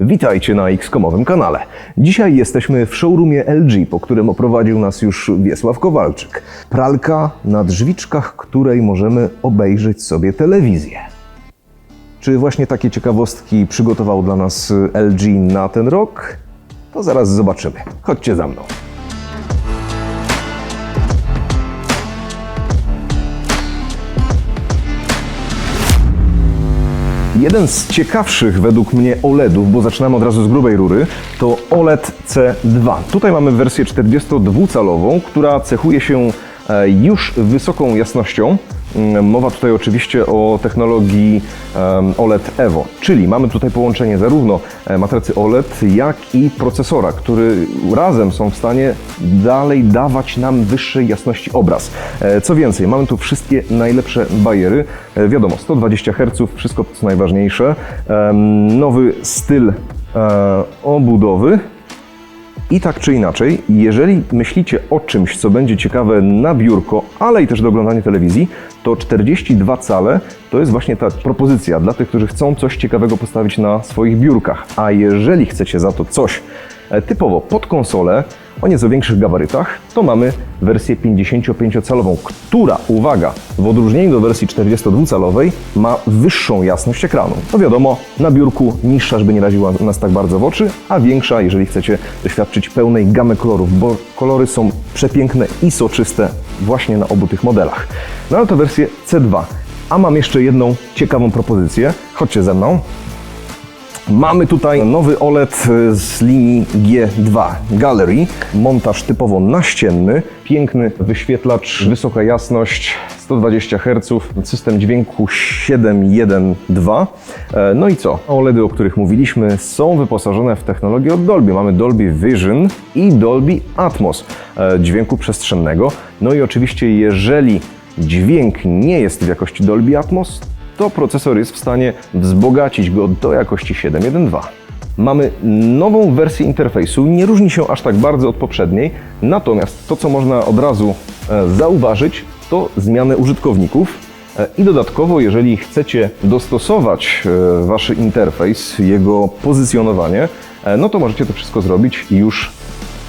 Witajcie na X-komowym kanale. Dzisiaj jesteśmy w showroomie LG, po którym oprowadził nas już Wiesław Kowalczyk. Pralka na drzwiczkach, której możemy obejrzeć sobie telewizję. Czy właśnie takie ciekawostki przygotował dla nas LG na ten rok? To zaraz zobaczymy. Chodźcie za mną. Jeden z ciekawszych według mnie OLEDów, bo zaczynamy od razu z grubej rury, to OLED C2. Tutaj mamy wersję 42-calową, która cechuje się już wysoką jasnością. Mm, Mowa tutaj oczywiście o technologii OLED Evo, czyli mamy tutaj połączenie zarówno e, matrycy OLED, jak i procesora, który razem są w stanie dalej dawać nam wyższej jasności obraz. E, Co więcej, mamy tu wszystkie najlepsze bajery. E, Wiadomo, 120 Hz, wszystko co najważniejsze. Nowy styl e, obudowy. I tak czy inaczej, jeżeli myślicie o czymś, co będzie ciekawe na biurko, ale i też do oglądania telewizji, to 42 cale to jest właśnie ta propozycja dla tych, którzy chcą coś ciekawego postawić na swoich biurkach. A jeżeli chcecie za to coś e, typowo pod konsolę, o nieco większych gabarytach, to mamy wersję 55-calową, która, uwaga, w odróżnieniu do wersji 42-calowej ma wyższą jasność ekranu. To wiadomo, na biurku niższa, żeby nie raziła nas tak bardzo w oczy, a większa, jeżeli chcecie doświadczyć pełnej gamy kolorów, bo kolory są przepiękne i soczyste właśnie na obu tych modelach. No ale to wersję C2. A mam jeszcze jedną ciekawą propozycję. Chodźcie ze mną. Mamy tutaj nowy OLED z linii G2 Gallery. Montaż typowo naścienny, piękny wyświetlacz, wysoka jasność, 120 Hz, system dźwięku 712. E, No i co? OLEDy, o których mówiliśmy, są wyposażone w technologię od Dolby. Mamy Dolby Vision i Dolby Atmos e, dźwięku przestrzennego. No i oczywiście, jeżeli dźwięk nie jest w jakości Dolby Atmos, to procesor jest w stanie wzbogacić go do jakości 7.1.2. Mamy nową wersję interfejsu, nie różni się aż tak bardzo od poprzedniej, natomiast to, co można od razu e, zauważyć, to zmiany użytkowników. E, I dodatkowo, jeżeli chcecie dostosować e, Wasz interfejs, jego pozycjonowanie, no to możecie to wszystko zrobić już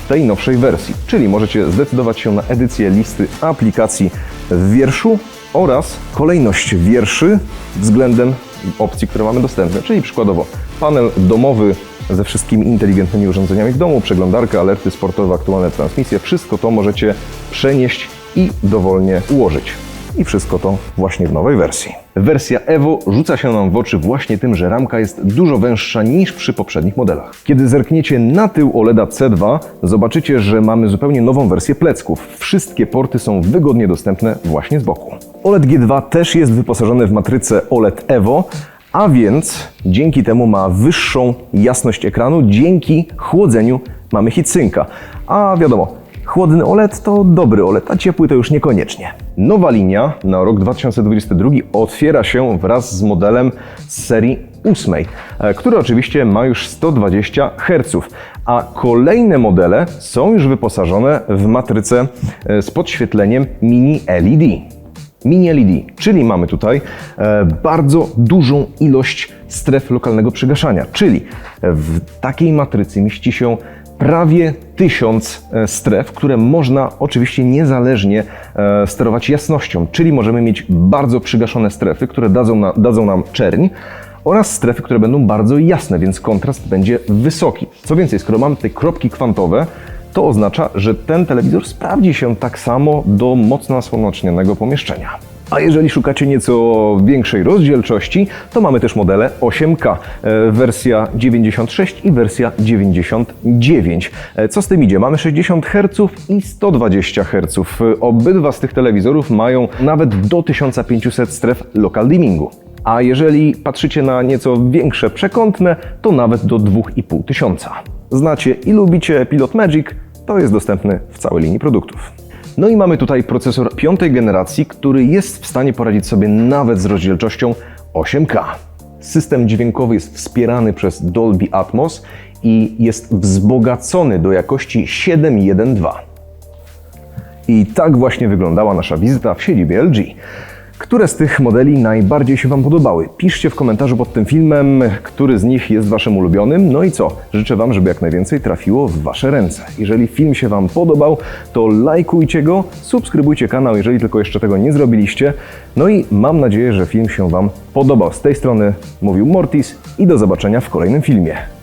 w tej nowszej wersji. Czyli możecie zdecydować się na edycję listy aplikacji w wierszu oraz kolejność wierszy względem opcji, które mamy dostępne. Czyli przykładowo panel domowy ze wszystkimi inteligentnymi urządzeniami w domu, przeglądarka, alerty sportowe, aktualne transmisje. Wszystko to możecie przenieść i dowolnie ułożyć. I wszystko to właśnie w nowej wersji. Wersja Evo rzuca się nam w oczy właśnie tym, że ramka jest dużo węższa niż przy poprzednich modelach. Kiedy zerkniecie na tył OLEDa C2, zobaczycie, że mamy zupełnie nową wersję plecków. Wszystkie porty są wygodnie dostępne właśnie z boku. OLED G2 też jest wyposażony w matrycę OLED Evo, a więc dzięki temu ma wyższą jasność ekranu, dzięki chłodzeniu mamy heatsynka. A wiadomo, Chłodny OLED to dobry OLED, a ciepły to już niekoniecznie. Nowa linia na rok 2022 otwiera się wraz z modelem z serii 8, e, który oczywiście ma już 120 Hz, a kolejne modele są już wyposażone w matrycę e, z podświetleniem mini LED. Mini LED, czyli mamy tutaj e, bardzo dużą ilość stref lokalnego przygaszania, czyli w takiej matrycy mieści się prawie tysiąc e, stref, które można oczywiście niezależnie e, sterować jasnością, czyli możemy mieć bardzo przygaszone strefy, które dadzą, na, dadzą nam czerń, oraz strefy, które będą bardzo jasne, więc kontrast będzie wysoki. Co więcej, skoro mamy te kropki kwantowe, to oznacza, że ten telewizor sprawdzi się tak samo do mocno nasłonecznionego pomieszczenia. A jeżeli szukacie nieco większej rozdzielczości, to mamy też modele 8K, e, wersja 96 i wersja 99. E, Co z tym idzie? Mamy 60 Hz i 120 Hz. E, Obydwa z tych telewizorów mają nawet do 1500 stref local dimmingu. A jeżeli patrzycie na nieco większe przekątne, to nawet do 2500. Znacie i lubicie Pilot Magic, to jest dostępny w całej linii produktów. No i mamy tutaj procesor piątej generacji, który jest w stanie poradzić sobie nawet z rozdzielczością 8K. System dźwiękowy jest wspierany przez Dolby Atmos i jest wzbogacony do jakości 7.1.2. I tak właśnie wyglądała nasza wizyta w siedzibie LG. Które z tych modeli najbardziej się Wam podobały? Piszcie w komentarzu pod tym filmem, który z nich jest Waszym ulubionym. No i co? Życzę Wam, żeby jak najwięcej trafiło w Wasze ręce. Jeżeli film się Wam podobał, to lajkujcie go, subskrybujcie kanał, jeżeli tylko jeszcze tego nie zrobiliście. No i mam nadzieję, że film się Wam podobał. Z tej strony mówił Mortis i do zobaczenia w kolejnym filmie.